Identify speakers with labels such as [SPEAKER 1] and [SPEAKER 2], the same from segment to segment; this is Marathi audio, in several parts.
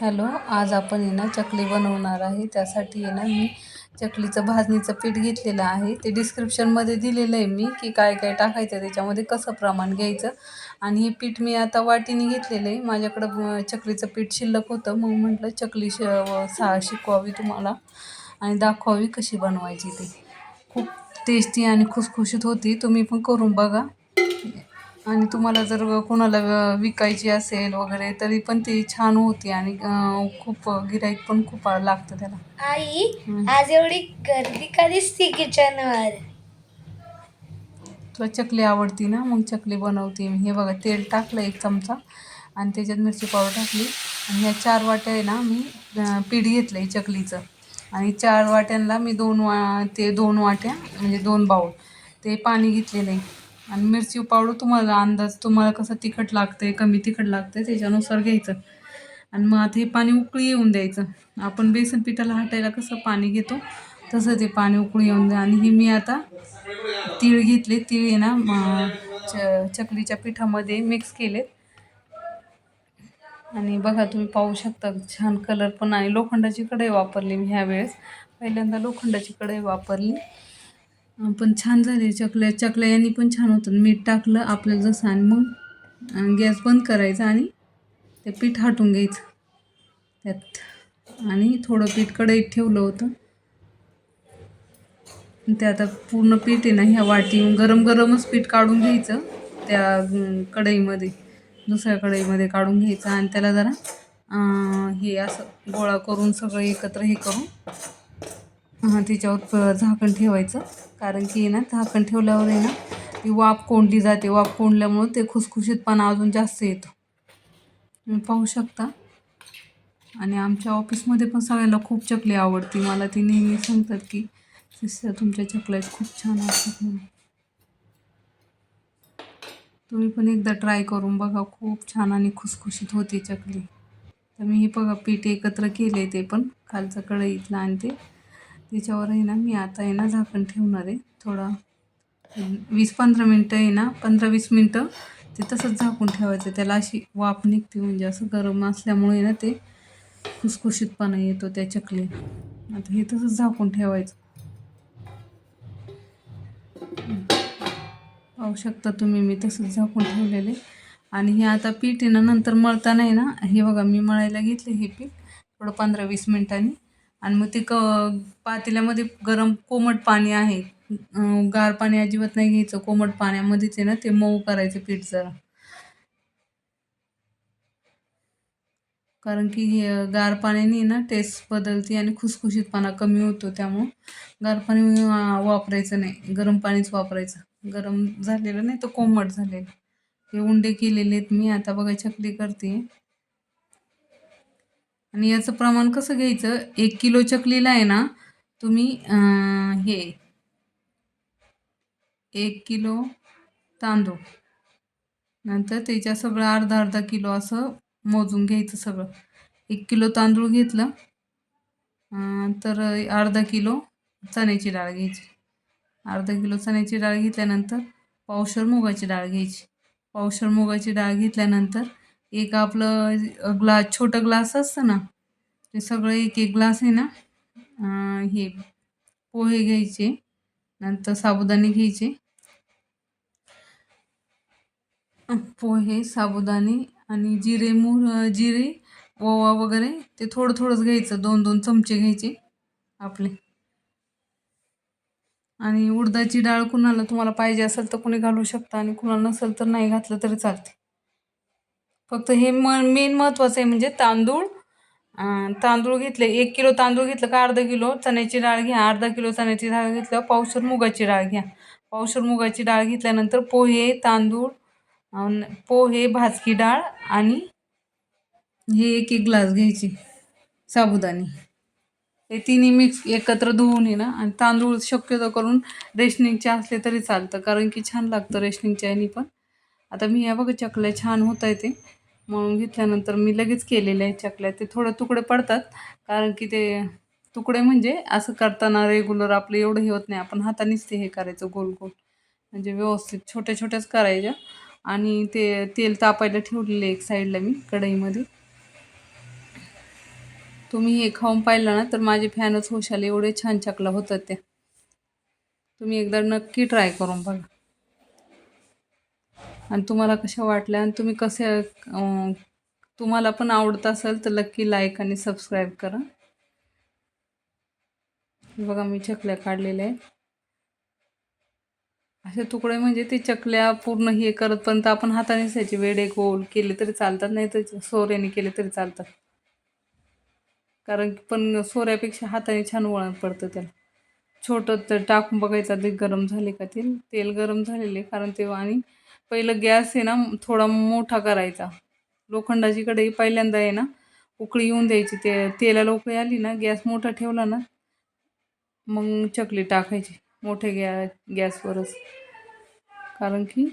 [SPEAKER 1] हॅलो आज आपण आहे ना चकली बनवणार आहे. त्यासाठी आहे ना मी चकलीचं भाजणीचं पीठ घेतलेलं आहे. ते डिस्क्रिप्शनमध्ये दिलेलं आहे मी की काय काय टाकायचं त्याच्यामध्ये कसं प्रमाण घ्यायचं. आणि हे पीठ मी आता वाटीने घेतलेलं आहे. माझ्याकडं चकलीचं पीठ शिल्लक होतं. मग म्हटलं चकली श सा शिकवावी तुम्हाला. आणि दाखवावी कशी बनवायची ती. खूप टेस्टी आणि खुसखुशीत होती. तुम्ही पण करून बघा. आणि तुम्हाला जर कोणाला विकायची असेल वगैरे तरी पण ती छान होती आणि खूप गिराईक पण खूप लागतं त्याला.
[SPEAKER 2] आई. आज एवढी गर्दी का दिसती किचनवर?
[SPEAKER 1] तुला चकली आवडती ना? मग चकली बनवते मी. हे बघा तेल टाकलं एक चमचा आणि त्याच्यात मिरची पावडर टाकली. आणि ह्या चार वाट्या आहे ना मी पीठ घेतलं आहे चकलीचं. आणि चार वाट्यांना मी दोन वा ते दोन वाट्या म्हणजे दोन बाऊल ते पाणी घेतलेलं आहे. आणि मिरची पावडर तुम्हाला अंदाज तुम्हाला कसं तिखट लागतंय कमी तिखट लागतंय त्याच्यानुसार घ्यायचं. आणि मग आता हे पाणी उकळी येऊन द्यायचं. आपण बेसन पिठाला हटायला कसं पाणी घेतो तसं ते पाणी उकळी येऊन द्या. आणि हे मी आता तीळ घेतले. तीळ आहे ना च चकलीच्या पिठामध्ये मिक्स केलेत. आणि बघा तुम्ही पाहू शकता छान कलर पण आहे. लोखंडाची कढई वापरली मी ह्यावेळेस. पहिल्यांदा लोखंडाची कढई वापरली. पण छान झाले. चकल्या चकल्या यांनी पण छान होतं. मीठ टाकलं आपल्याला जसं आणि मग गॅस बंद करायचा आणि ते पीठ हाटून घ्यायचं. त्यात आणि थोडं पीठ कढईत ठेवलं होतं. ते आता पूर्ण पीठ आहे ना ह्या वाटी गरम गरमच पीठ काढून घ्यायचं त्या कढईमध्ये दुसऱ्या कढईमध्ये काढून घ्यायचं. आणि त्याला जरा हे असं गोळा करून सगळं एकत्र हे करून हां तिच्यावर प- झाकण ठेवायचं. कारण की ना झाकण ठेवल्यावर आहे ना ती वाफ कोंडली जाते. वाफ कोंडल्यामुळं ते खुसखुशीतपणा अजून जास्त येतो. तुम्ही पाहू शकता. आणि आमच्या ऑफिसमध्ये पण सगळ्यांना खूप चकली आवडती मला ती नेहमी सांगतात की सिस्टर तुमच्या चकल्या खूप छान असतात म्हणून. तुम्ही पण एकदा ट्राय करून बघा. खूप छान आणि खुसखुशीत होते चकली. तर मी हे बघा पीठ एकत्र केले ते पण. खालचं कढईतलं आणि ते त्याच्यावर आहे ना मी आता आहे ना झाकण ठेवणार आहे. थोडा वीस पंधरा मिनटं आहे ना पंधरा वीस मिनटं ते तसंच झाकून ठेवायचं. त्याला अशी वाफ निघते म्हणजे असं गरम असल्यामुळे ना ते खुसखुशीतपणा येतो त्या चकली. आता हे तसंच झाकून ठेवायचं. पाहू शकता तुम्ही मी तसंच झाकून ठेवलेले. आणि हे आता पीठ आहे ना नंतर मळता नाही ना हे बघा मी मळायला घेतले हे पीठ. थोडं पंधरा वीस मिनटांनी आणि मग ते क पातेल्यामध्ये गरम कोमट पाणी आहे. गार पाणी अजिबात नाही घ्यायचं. कोमट पाण्यामध्येच आहे ना ते मऊ करायचं पीठ जरा. कारण की हे गार पाण्याने ना टेस्ट बदलते आणि खुसखुशीतपणा कमी होतो. त्यामुळं गार पाणी वापरायचं नाही. गरम पाणीच वापरायचं. गरम झालेलं नाही तर कोमट झालेलं. हे उंडे केलेले आहेत मी. आता बघा चकली करते. आणि याचं प्रमाण कसं घ्यायचं? एक किलो चकलीला आहे ना तुम्ही हे एक किलो तांदूळ. नंतर त्याच्या सगळं अर्धा अर्धा किलो असं मोजून घ्यायचं सगळं. एक किलो तांदूळ घेतलं तर अर्धा किलो चण्याची डाळ घ्यायची. अर्धा किलो चण्याची डाळ घेतल्यानंतर पावशर मुगाची डाळ घ्यायची. पावशर मुगाची डाळ घेतल्यानंतर एक आपलं ग्लास छोटं ग्लास असतं ना ते सगळं एक एक ग्लास आहे ना अं, हे पोहे घ्यायचे नंतर साबुदाणे घ्यायचे. पोहे साबुदाणे आणि जिरे मोहर जिरे ओवा वगैरे ते थोडं थोडंच घ्यायचं दोन दोन चमचे घ्यायचे आपले. आणि उडदाची डाळ कुणाला तुम्हाला पाहिजे असेल तर कुणी घालू शकता आणि कुणाला नसेल तर नाही घातलं तरी चालते. फक्त हे म मेन महत्त्वाचं आहे म्हणजे तांदूळ. तांदूळ घेतले एक किलो तांदूळ घेतलं का अर्धा किलो चण्याची डाळ घ्या अर्धा किलो चण्याची डाळ घेतलं पावसर मुगाची डाळ घ्या. पावसर मुगाची डाळ घेतल्यानंतर पोहे तांदूळ पोहे भाजकी डाळ आणि हे एक एक ग्लास घ्यायची साबुदाणे. हे तिन्ही मिक्स एकत्र धुवून ये ना आणि तांदूळ शक्यतो करून रेशनिंगचे असले तरी चालतं कारण की छान लागतं रेशनिंगच्या ह्यानी पण. आता मी या बघा चकल्या छान होत आहे ते म्हणून घेतल्यानंतर मी लगेच केलेल्या आहेत चकल्या. ते थोडं तुकडे पडतात कारण की ते तुकडे म्हणजे असं करताना रेग्युलर आपलं एवढं हे होत नाही. आपण हातानेच ते हे करायचं गोल गोल. म्हणजे व्यवस्थित छोट्या छोट्याच करायच्या. आणि ते तेल तापायला ठेवलेले एक साईडला मी कढईमध्ये. तुम्ही हे खाऊन पाहिलं ना तर माझे फॅनच होशाल एवढे छान चकला होतात त्या. तुम्ही एकदा नक्की ट्राय करून बघा. आणि तुम्हाला कशा वाटल्या आणि तुम्ही कसे तुम्हाला पण आवडत असेल तर नक्की लाईक आणि सबस्क्राईब करा. बघा मी चकल्या काढलेल्या आहेत. असे तुकडे म्हणजे ते चकल्या पूर्ण हे करत पण आपण हाताने त्याचे वेडे गोल केले तरी चालतात नाही तर सोऱ्याने केले तरी चालतात. कारण की पण सोऱ्यापेक्षा हाताने छान वळण पडतं त्याला. छोटं तर टाकून बघायचं ते गरम झाले का तेल? तेल गरम झालेले कारण तेव्हा आणि पहिलं गॅस आहे ना थोडा मोठा करायचा. लोखंडाची कढई पहिल्यांदा आहे ना उकळी येऊन द्यायची. ते तेलाला उकळी आली ना गॅस मोठा ठेवला ना मग चकली टाकायची मोठ्या गॅ गॅसवरच. कारण की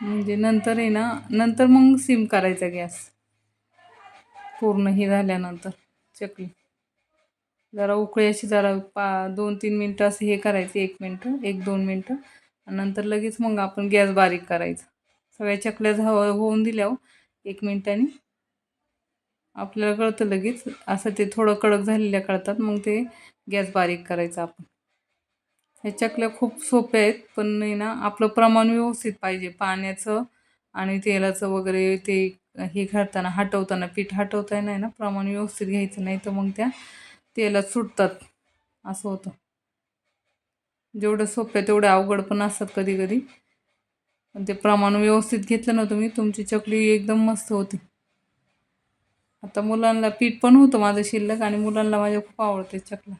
[SPEAKER 1] म्हणजे नंतर आहे ना नंतर मग सिम करायचा गॅस. पूर्ण हे झाल्यानंतर चकली. जरा उकळी अशी जरा पा दोन तीन मिनटं असं हे करायचं एक मिनटं एक दोन मिनटं. नंतर लगेच मग आपण गॅस बारीक करायचा. सगळ्या चकल्या झा होऊन दिल्यावर हो. एक मिनटाने. आपल्याला कळतं लगेच. असं ते थोडं कडक झालेल्या कळतात. मग ते गॅस बारीक करायचा आपण. ह्या चकल्या खूप सोप्या आहेत पण नाही ना आपलं प्रमाण व्यवस्थित पाहिजे. पाण्याचं आणि तेलाचं वगैरे ते हे घालताना हटवताना पीठ हटवता नाही ना प्रमाण व्यवस्थित घ्यायचं. नाही तर मग त्या तेलात सुटतात. असं होतं. जेवढं सोपं तेवढ्या अवघड पण असतात कधी कधी. पण ते प्रमाण व्यवस्थित घेतलं ना तुम्ही तुमची चकली एकदम मस्त होती. आता मुलांना पीठ पण होतं माझं शिल्लक आणि मुलांना माझ्या खूप आवडते चकला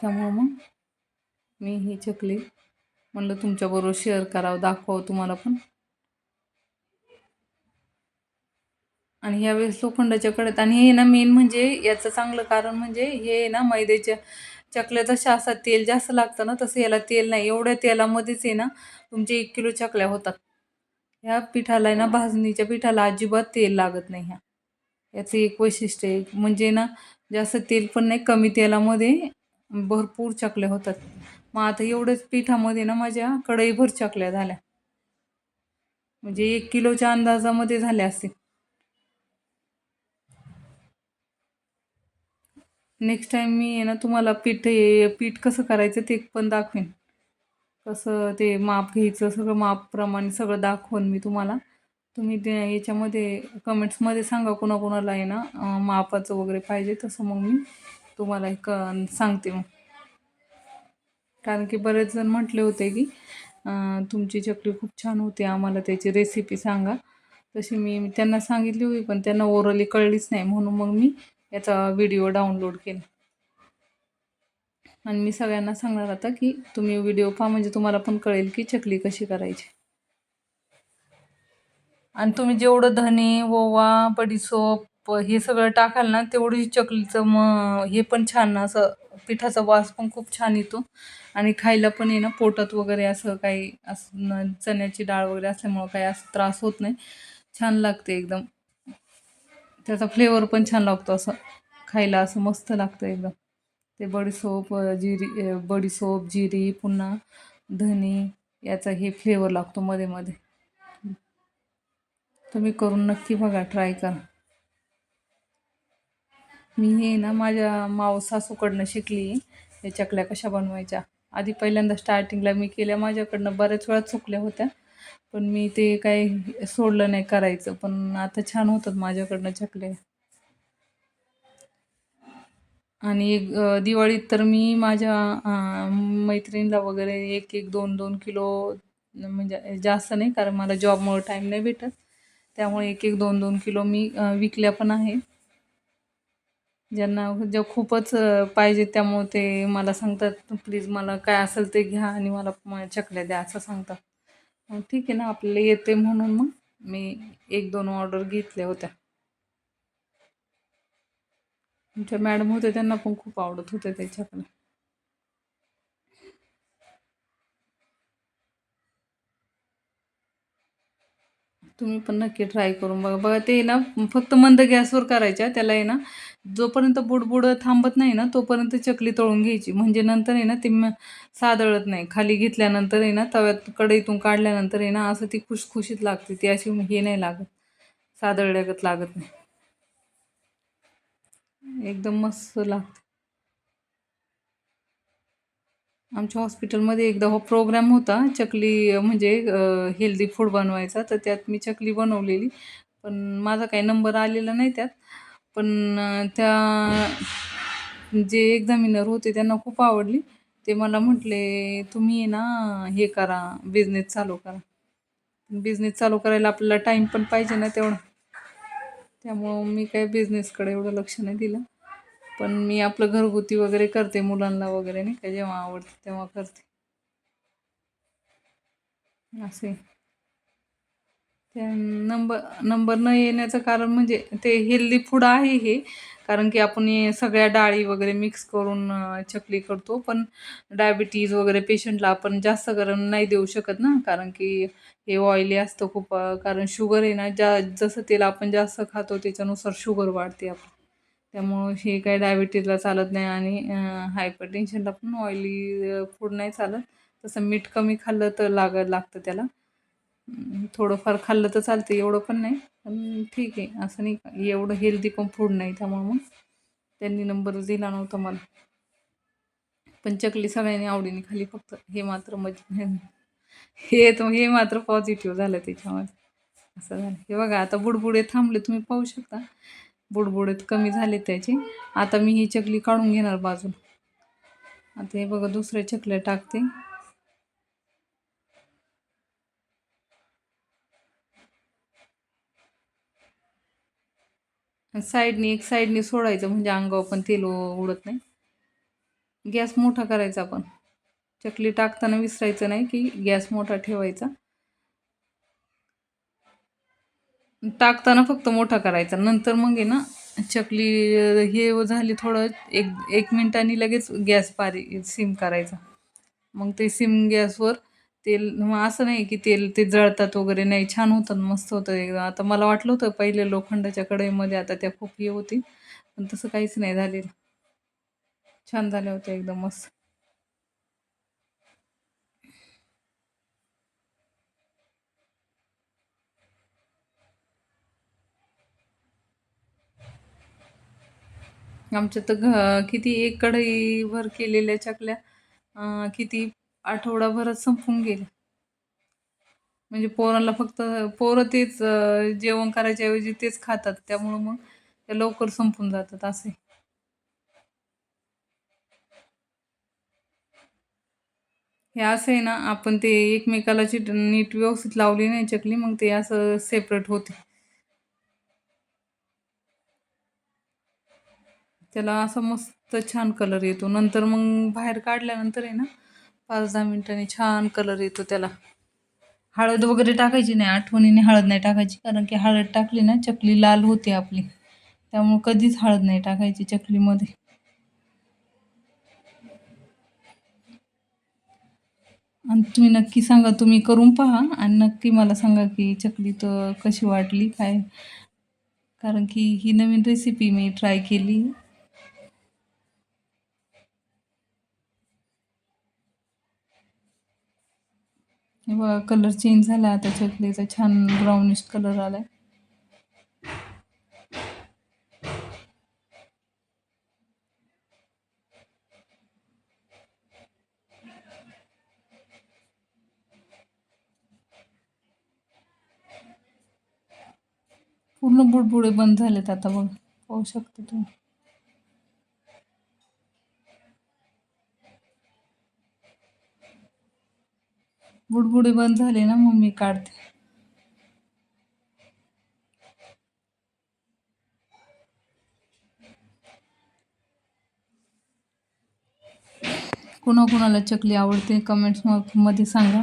[SPEAKER 1] त्यामुळं मग मी ही चकली म्हणलं तुमच्याबरोबर शेअर करावं दाखवावं तुम्हाला पण. आणि ह्यावेळेस लोखंडाच्या कडेत आणि हे ना मेन म्हणजे याचं चांगलं कारण म्हणजे हे ना मैद्याच्या चकल्या जशा असतात तेल जास्त लागतं ना तसं याला तेल नाही. एवढ्या तेलामध्येच आहे ना तुमचे एक किलो चकल्या होतात. ह्या पिठाला आहे ना भाजणीच्या पिठाला अजिबात तेल लागत नाही ह्या. याचं एक वैशिष्ट्य आहे. म्हणजे ना जास्त तेल पण नाही कमी तेलामध्ये भरपूर चकल्या होतात. मग आता एवढंच पिठामध्ये ना माझ्या कढईभर चकल्या झाल्या. म्हणजे एक किलोच्या अंदाजामध्ये झाल्या असतील. नेक्स्ट टाईम मी आहे ना तुम्हाला पीठ हे पीठ कसं करायचं ते पण दाखवेन. कसं ते माप घ्यायचं सगळं मापप्रमाणे सगळं दाखवून मी तुम्हाला. तुम्ही ते याच्यामध्ये कमेंट्समध्ये सांगा कोणाकोणाला आहे ना मापाचं वगैरे पाहिजे तसं मग मी तुम्हाला एक सांगते मग. कारण की बरेच जण म्हटले होते की तुमची चकली खूप छान होती आम्हाला त्याची रेसिपी सांगा. तशी मी त्यांना सांगितली होती पण त्यांना ओरली कळलीच नाही. म्हणून मग मी याचा व्हिडिओ डाउनलोड केला. आणि मी सगळ्यांना सांगणार आता की तुम्ही व्हिडिओ पहा म्हणजे तुम्हाला पण कळेल की चकली कशी करायची. आणि तुम्ही जेवढं धने ओवा बडीसोप हे सगळं टाकाल ना तेवढी चकलीचं मग हे पण छान असं पिठाचा वास पण खूप छान येतो. आणि खायला पण आहे ना पोटात वगैरे असं काही असं चण्याची डाळ वगैरे असल्यामुळं काही असं त्रास होत नाही. छान लागते एकदम. त्याचा फ्लेवर पण छान लागतो असं. खायला असं मस्त लागतं एकदम. ते बडीसोप जिरी बडीसोप जिरी पुन्हा धनी याचा हे फ्लेवर लागतो मध्ये मध्ये. तुम्ही करून नक्की बघा ट्राय करा. मी हे ना माझ्या माव सासूकडनं शिकली. हे चकल्या कशा बनवायच्या? आधी पहिल्यांदा स्टार्टिंगला मी केल्या. माझ्याकडनं बऱ्याच वेळा चुकल्या होत्या. पण मी ते काही सोडलं नाही करायचं. पण आता छान होतात माझ्याकडनं चकल्या आणि एक दिवाळीत तर मी माझ्या मैत्रिणीला वगैरे एक एक दोन दोन किलो म्हणजे जास्त नाही कारण मला जॉबमुळे टाईम नाही भेटत. त्यामुळे एक एक दोन दोन किलो मी विकल्या पण आहे. ज्यांना ज्या खूपच पाहिजे त्यामुळे ते मला सांगतात प्लीज मला काय असेल ते घ्या आणि मला चकल्या द्या असं सांगतात. ठीक आहे ना आपल्याला येते म्हणून मग मी एक दोन ऑर्डर घेतल्या होत्या. आमच्या मॅडम होत्या त्यांना पण खूप आवडत होत्या त्याच्याकडे तुम्ही पण नक्की ट्राय करून बघा. बघा ते ना फक्त मंद गॅसवर करायच्या त्याला आहे ना जोपर्यंत बुडबुडं थांबत नाही ना तोपर्यंत चकली तळून घ्यायची. म्हणजे नंतर आहे ना ती सादळत नाही. खाली घेतल्यानंतर आहे ना तव्यात कढईतून काढल्यानंतर आहे ना असं ती खुशखुशीत लागते. ती अशी हे नाही लागत. सादळल्यागत लागत नाही. एकदम मस्त लागते. आमच्या हॉस्पिटलमध्ये एकदा हो प्रोग्राम होता चकली म्हणजे हेल्दी फूड बनवायचा तर त्यात मी चकली बनवलेली. पण माझा काही नंबर आलेला नाही त्यात. पण त्या जे एक्झामिनर होते त्यांना खूप आवडली. ते मला म्हटले तुम्ही ना हे करा बिझनेस चालू करा. बिझनेस चालू करायला आपल्याला टाईम पण पाहिजे ना तेवढा. त्यामुळं मी काय बिझनेसकडे एवढं लक्ष नाही दिलं. पण मी आपलं घरगुती वगैरे करते मुलांना वगैरे नाही का जेव्हा आवडते तेव्हा करते. असे. त्या नंबर नंबर न येण्याचं कारण म्हणजे ते हेल्दी फूड आहे हे कारण की आपण सगळ्या डाळी वगैरे मिक्स करून चकली करतो पण डायबिटीज वगैरे पेशंटला आपण जास्त गरम नाही देऊ शकत ना कारण की हे ऑइली असतं खूप कारण शुगर आहे ना ज्या जसं तेल आपण जास्त खातो त्याच्यानुसार शुगर वाढते आपण त्यामुळं हे काय डायबिटीजला चालत नाही आणि हायपर टेन्शनला पण ऑइली फूड नाही चालत. तसं मीठ कमी खाल्लं तर लाग लागतं त्याला. थोडंफार खाल्लं तर चालतं एवढं पण नाही. पण ठीक आहे असं नाही का? एवढं हेल्दी पण फूड नाही त्यामुळं मग. त्यांनी नंबर दिला नव्हता मला. पण चकली सगळ्यांनी आवडीने खाली फक्त हे मात्र मज हे तर हे मात्र पॉझिटिव्ह झालं त्याच्यामध्ये. असं झालं. हे बघा आता बुडबुडे थांबले तुम्ही पाहू शकता. बुडबुडेत कमी झाले त्याचे. आता मी ही चकली काढून घेणार बाजूला. आता हे बघा दुसऱ्या चकल्या टाकते. साईडनी एक साईडनी सोडायचं म्हणजे अंगावर पण तेल उडत नाही. गॅस मोठा करायचा आपण चकली टाकताना विसरायचं नाही की गॅस मोठा ठेवायचा. टाकताना फक्त मोठा करायचा. नंतर मग आहे ना चकली हे झाली थोडं एक एक मिनिटांनी लगेच गॅस पारी सिम करायचा. मग ते सिम गॅसवर तेल मग असं नाही की तेल ते जळतात वगैरे नाही छान होतात मस्त होतं एकदम आता मला वाटलं होतं पहिले लोखंडाच्या कढईमध्ये आता त्या खूप हे होती पण तसं काहीच नाही झालेलं. छान झाल्या होत्या एकदम मस्त. आमच्या तर घ किती एक कढईभर केलेल्या चकल्या किती आठवडाभरात संपून गेल्या. म्हणजे पोरांना फक्त पोरं तेच जेवण करायच्या ऐवजी तेच खातात. त्यामुळं मग ते लवकर संपून जातात असे. हे असं आहे ना आपण ते एकमेकाला चिट नीट व्यवस्थित लावली नाही चकली मग ते असं सेपरेट होते. त्याला असं मस्त छान कलर येतो. नंतर मग बाहेर काढल्यानंतर आहे ना पाच दहा मिनिटांनी छान कलर येतो त्याला. हळद वगैरे टाकायची नाही आठवणीने हळद नाही टाकायची. कारण की हळद टाकली ना चकली लाल होते आपली. त्यामुळे कधीच हळद नाही टाकायची चकलीमध्ये. आणि तुम्ही नक्की सांगा तुम्ही करून पहा आणि नक्की मला सांगा की चकली तर कशी वाटली काय? कारण की ही नवीन रेसिपी मी ट्राय केली. बघा कलर चेंज झाला आता चकलीचा छान ब्राउनिश कलर आलाय. पूर्ण बुडबुडे बंद झालेत आता बघ पाहू शकता तुम्ही. बुडबुडे बंद झाले ना मग मी काढते. कुणाकुणाला चकली आवडते कमेंट्समध्ये सांगा.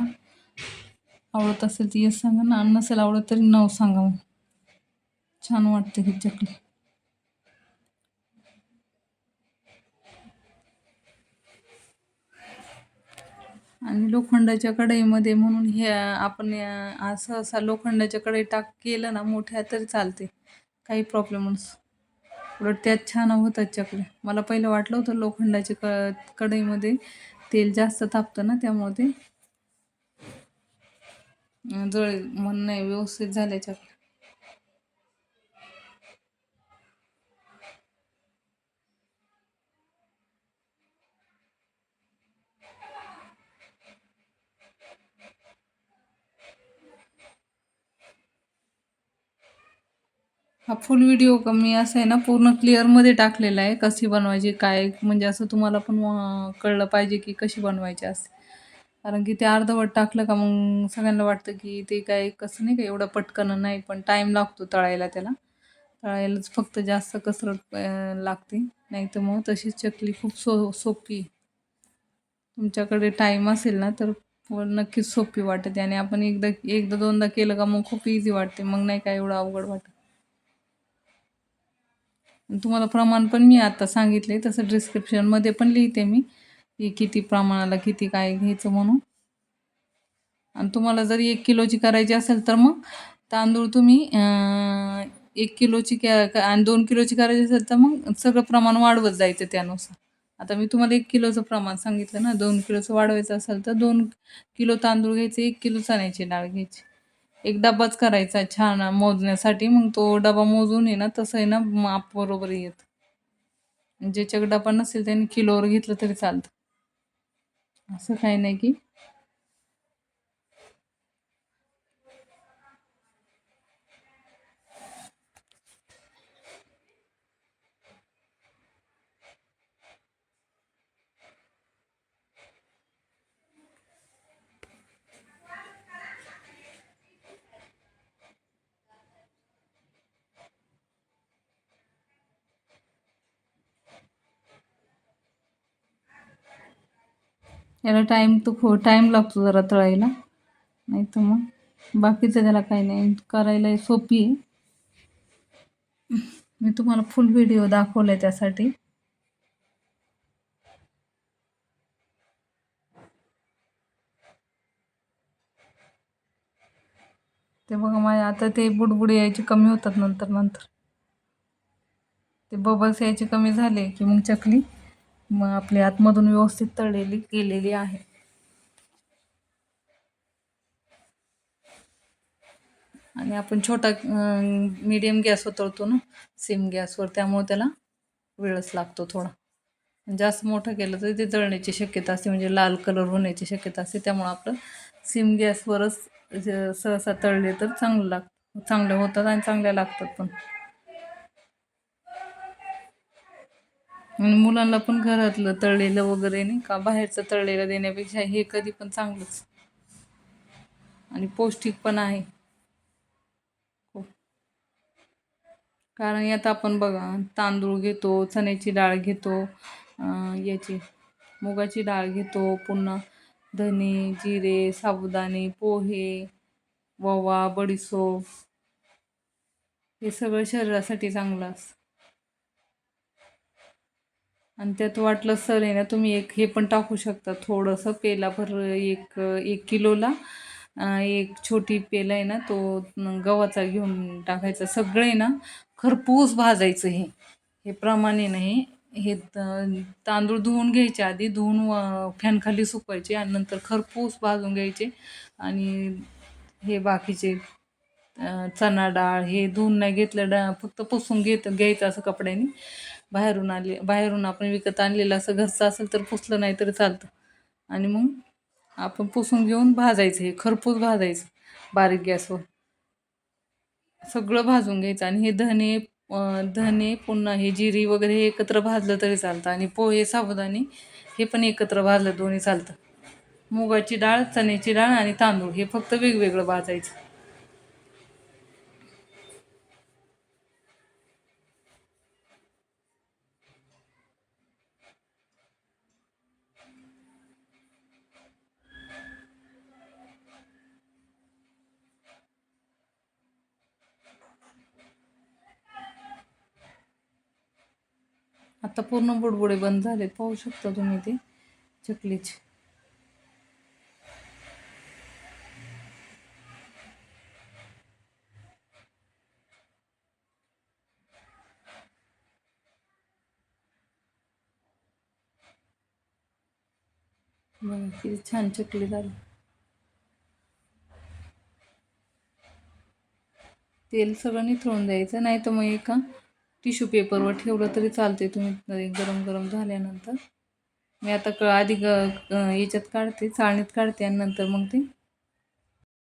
[SPEAKER 1] आवडत असेल तर येस सांगा ना नसेल आवडत तरी नऊ सांगा. मग छान वाटते ही चकली. आणि लोखंडाच्या कढईमध्ये म्हणून हे आपण असं असं लोखंडाच्या कढई टाक केलं ना मोठ्या तरी चालते. काही प्रॉब्लेम उलट त्यात छान होतात चकले मला पहिलं वाटलं होतं लोखंडाच्या क कढईमध्ये तेल जास्त तापतं ना त्यामुळे ते जळ म्हणून नाही व्यवस्थित झाल्या चकल्या. हा फुल व्हिडिओ का मी असं आहे ना पूर्ण क्लिअरमध्ये टाकलेला आहे कशी बनवायची काय म्हणजे असं तुम्हाला पण कळलं पाहिजे की कशी बनवायची असते. कारण की ते अर्धवट टाकलं का मग सगळ्यांना वाटतं की ते काय कसं नाही का एवढं पटकन नाही पण टाईम लागतो तळायला त्याला. तळायलाच फक्त जास्त कसरत लागते. नाही तर मग तशीच चकली खूप सो सोपी तुमच्याकडे टाईम असेल ना तर नक्कीच सोपी वाटते आणि आपण एकदा एकदा दोनदा केलं का मग खूप इझी वाटते. मग नाही काय एवढं अवघड वाटत. तुम्हाला प्रमाण पण मी आता सांगितले तसं डिस्क्रिप्शनमध्ये पण लिहिते मी की किती प्रमाणाला किती काय घ्यायचं म्हणून. आणि तुम्हाला जर एक किलोची करायची असेल तर मग तांदूळ तुम्ही एक किलोची कॅ आणि दोन किलोची करायची असेल तर मग सगळं प्रमाण वाढवत जायचं त्यानुसार. आता मी तुम्हाला एक किलोचं प्रमाण सांगितलं ना दोन किलोचं वाढवायचं असेल तर दोन किलो तांदूळ घ्यायचे एक किलो चण्याची डाळ घ्यायची. एक डबाच करायचा छान मोजण्यासाठी मग तो डबा मोजून आहे ना तसं आहे ना माप बरोबर येत. ज्याच्याकडे डबा नसेल त्याने किलोवर घेतलं तरी चालतं. असं काही नाही की याला टाईम तो खो टाईम लागतो जरा तळायला. नाही तर मग बाकीचं त्याला काही नाही. करायला सोपी आहे. मी तुम्हाला फुल व्हिडिओ दाखवला आहे त्यासाठी. ते बघा माझ्या आता ते बुडबुडे यायचे कमी होतात नंतर नंतर. ते बबल्स यायचे कमी झाले की मग चकली. मग आपली आतमधून व्यवस्थित तळलेली केलेली आहे. आणि आपण छोटा मीडियम गॅसवर तळतो ना सिम गॅसवर त्यामुळे त्याला वेळच लागतो थोडा. जास्त मोठं केलं तर ते जळण्याची शक्यता असते म्हणजे लाल कलर होण्याची शक्यता असते. त्यामुळं आपलं सिम गॅसवरच सहसा तळले तर चांगलं लाग चांगले होतात आणि चांगल्या लागतात पण. आणि मुलांना पण घरातलं तळलेलं वगैरे नाही का? बाहेरचं तळलेलं देण्यापेक्षा हे कधी पण चांगलंच. आणि पौष्टिक पण आहे. कारण यात आपण बघा तांदूळ घेतो चण्याची डाळ घेतो याची मुगाची डाळ घेतो पुन्हा धने जिरे साबुदाणे पोहे ववा बडीसोप. हे सगळं शरीरासाठी चांगलं असतं. आणि त्यात वाटलं सर आहे ना तुम्ही एक हे पण टाकू शकता. थोडंसं पेलाभर एक एक किलोला एक छोटी पेला आहे ना तो गव्हाचा घेऊन टाकायचा. सगळं आहे ना खरपूस भाजायचं हे. हे प्रमाणे नाही हे. त- तांदूळ धुवून घ्यायचे आधी धुवून फॅनखाली सुकवायचे आणि नंतर खरपूस भाजून घ्यायचे आणि हे बाकीचे चणा डाळ हे धुवून नाही घेतलं डा फक्त पुसून घेत घ्यायचं असं कपड्याने. बाहेरून आले बाहेरून आपण विकत आणलेलं असं घरचं असेल तर पुसलं नाही तरी चालतं. आणि मग आपण पुसून घेऊन भाजायचं हे खरपूस भाजायचं बारीक गॅसवर. सगळं भाजून घ्यायचं आणि हे धने धने पुन्हा हे जिरी वगैरे हे एकत्र भाजलं तरी चालतं आणि पोहे साबुदाणे हे पण एकत्र भाजलं दोन्ही चालतं. मुगाची डाळ चण्याची डाळ आणि तांदूळ हे फक्त वेगवेगळं भाजायचं. आता पूर्ण बुडबुडे बंद झालेत. पाहू शकता तुम्ही ते चकलीचे. बघा किती छान चकली झाली. तेल सगळं निथळून द्यायचं नाही तर मग एका टिश्यू पेपरवर ठेवलं तरी चालते तुम्ही गरम गरम झाल्यानंतर. मी आता क आधी ग- याच्यात काढते चाळणीत काढते आणि नंतर मग ते